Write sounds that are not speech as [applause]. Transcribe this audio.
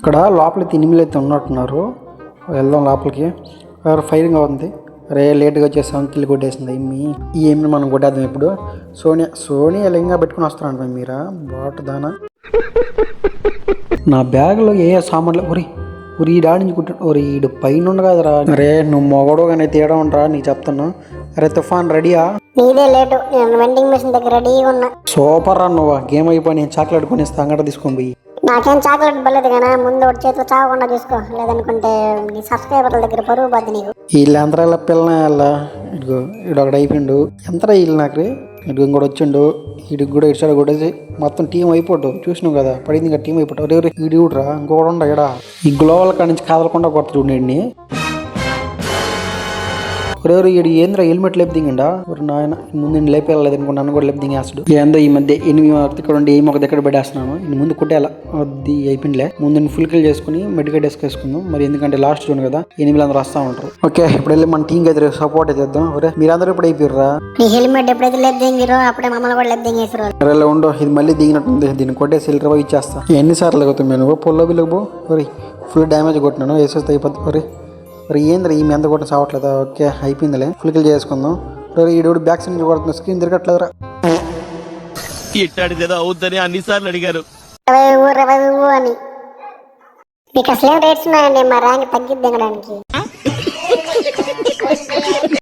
ఇక్కడ లోపల తినిమిలు అయితే ఉన్నట్టున్నారు. వెళ్దాం లోపలికి. ఫైరింగ్ అవుతుంది. రే లేట్గా వచ్చేసాం కిల్లు కొట్టేసింది. మీ ఈ ఏమి మనం కొట్టేద్దాం ఇప్పుడు. సోనియా సోనియా లింగా పెట్టుకుని వస్తారంట మీరా బాట దానా? నా బ్యాగ్లో ఏ ఏ సామాన్లు ఒరి ఒరి ఈ డాడి నుంచి కుట్ట ఒరి ఈడు పైన ఉండు కదరా రే నువ్వు మొగడు కానీ తేడా ఉండరా? నీకు చెప్తాను అరే తుఫాన్ రెడీయా? నీదే లేటు. నేను వెండింగ్ మెషిన్ దగ్గర రెడీగా ఉన్నా. సూపర్ రా నువ్వు. గేమ్ అయిపోయి నేను చాక్లెట్ కొనిస్తా అంగట తీసుకొని పోయి. నాకేం చాక్లెట్ బలేదు కానీ ముందు ఒకటి చేతిలో చావకుండా చూసుకో. లేదనుకుంటే నీ సబ్స్క్రైబర్ల దగ్గర పరువు పోద్ది నీకు. వీళ్ళంతరా ఇలా పిల్లన ఇలా ఇదిగో ఇడు ఒకటి అయిపోయిండు. ఎంతరా వీళ్ళు నాకు? ఇటు ఇంకోటి వచ్చిండు. వీడికి కూడా ఇటు సైడ్ కొట్టేసి మొత్తం టీం అయిపోటు. చూసినావు కదా పడింది ఇంకా టీం అయిపోటు. ఎవరు వీడి ఊడరా ఇంకొకటి ఉండ ఇక్కడ ఈ గ్లోవల్ కాడి నుంచి కదలకుండా కొడతాడు ఎవరు ఈడు ఏంద్రా హెల్మెట్ లేపు దిగండా ఒక నాయన ముందు నేను లేపేయాలి అనుకో నన్ను కూడా లేపు దిగేస్తాడు ఏందో ఈ మధ్య ఎనిమిది ఇక్కడ ఉండి ఏమి ఒక దగ్గర పెట్టేస్తున్నాను ఇన్ని ముందు కుట్టేయాల. అది అయిపోయిందిలే. ముందు నేను ఫుల్ కిల్ చేసుకుని మెడికల్ డెస్క్ వేసుకుందాం. మరి ఎందుకంటే లాస్ట్ జోన్ కదా ఎనిమిది అందరూ వస్తూ ఉంటారు. ఓకే ఇప్పుడు వెళ్ళి మన టీంకి అయితే సపోర్ట్ అయితే ఇద్దాం. ఒరే మీరందరూ ఇప్పుడు అయిపోయారా నీ హెల్మెట్ ఎప్పుడైతే దింగిరో అప్పుడే మమ్మల్ని కూడా దింగేసారు ఉండో. ఇది మళ్ళీ దిగినట్టుంది. దీన్ని కొట్టేసి సిల్వర్ పోయి ఇచ్చేస్తా. ఎన్నిసార్లు అవుతుంది నేను పొల్లో బిల్లకు పో. ఫుల్ డ్యామేజ్ కొట్టినాను. వేసేస్తే అయిపోతుంది ఒరి మరి ఏంది ఈ మెంత కూడా చావట్లేదా? ఓకే అయిపోయిందిలే. ఫుల్కిల్ చేసుకుందాం. ఈడోడు బ్యాక్ సైడ్ నుంచి కొడుతున్నా స్క్రీన్ తిరగట్లేదురా. ఇట్టాడిదేదో అవుద్దని అన్నిసార్లు అడిగారు. అని. మీకు అసలు రేట్స్ ఉన్నాయండి? మా ర్యాంక్ [laughs]